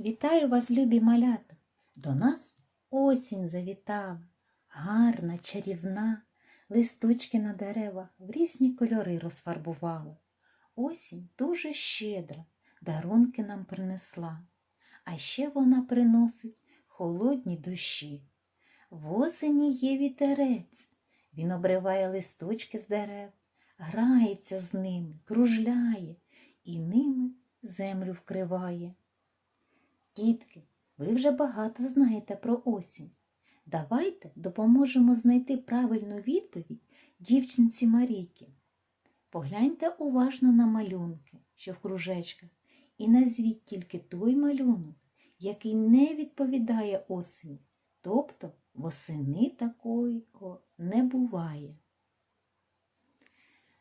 Вітаю вас, любі малята! До нас осінь завітала, гарна, чарівна, листочки на деревах в різні кольори розфарбувала. Осінь дуже щедра, дарунки нам принесла, а ще вона приносить холодні дощі. В осені є вітерець, він обриває листочки з дерев, грається з ними, кружляє і ними землю вкриває. Дітки, ви вже багато знаєте про осінь. Давайте допоможемо знайти правильну відповідь дівчинці Марійки. Погляньте уважно на малюнки, що в кружечках, і назвіть тільки той малюнок, який не відповідає осені, тобто восени такого не буває.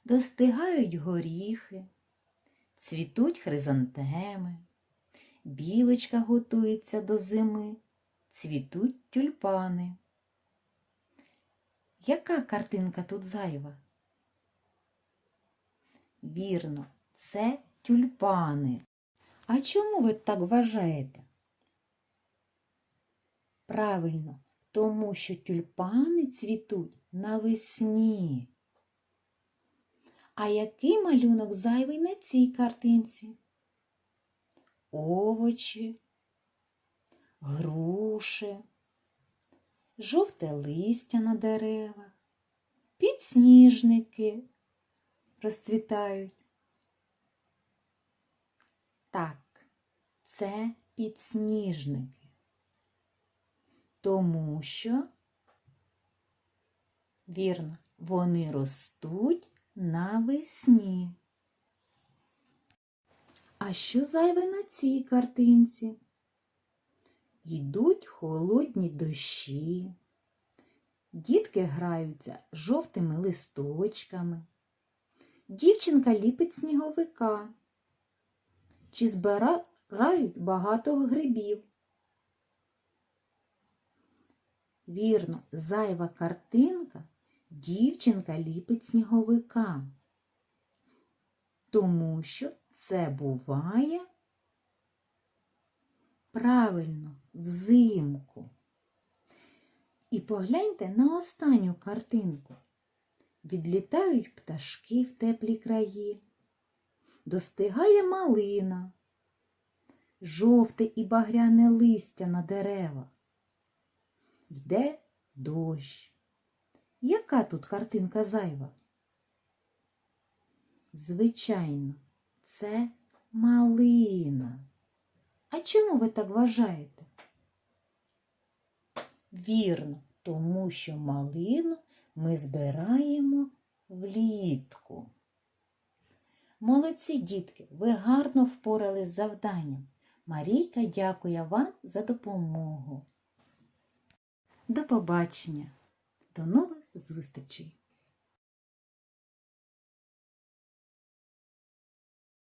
Достигають горіхи, цвітуть хризантеми. Білочка готується до зими, цвітуть тюльпани. Яка картинка тут зайва? Вірно, це тюльпани. А чому ви так вважаєте? Правильно, тому що тюльпани цвітуть навесні. А який малюнок зайвий на цій картинці? Овочі, груші, жовте листя на деревах, підсніжники розцвітають. Так, це підсніжники, тому що, вірно, вони ростуть навесні. А що зайве на цій картинці? Йдуть холодні дощі, дітки граються жовтими листочками, дівчинка ліпить сніговика, чи збирають багато грибів. Вірно, зайва картинка дівчинка ліпить сніговика, тому що це буває правильно взимку. І погляньте на останню картинку. Відлітають пташки в теплі краї, достигає малина, жовте і багряне листя на деревах. Йде дощ. Яка тут картинка зайва? Звичайно, це малина. А чому ви так вважаєте? Вірно, тому що малину ми збираємо влітку. Молодці дітки, ви гарно впорались з завданням. Марійка дякує вам за допомогу. До побачення, до нових зустрічей!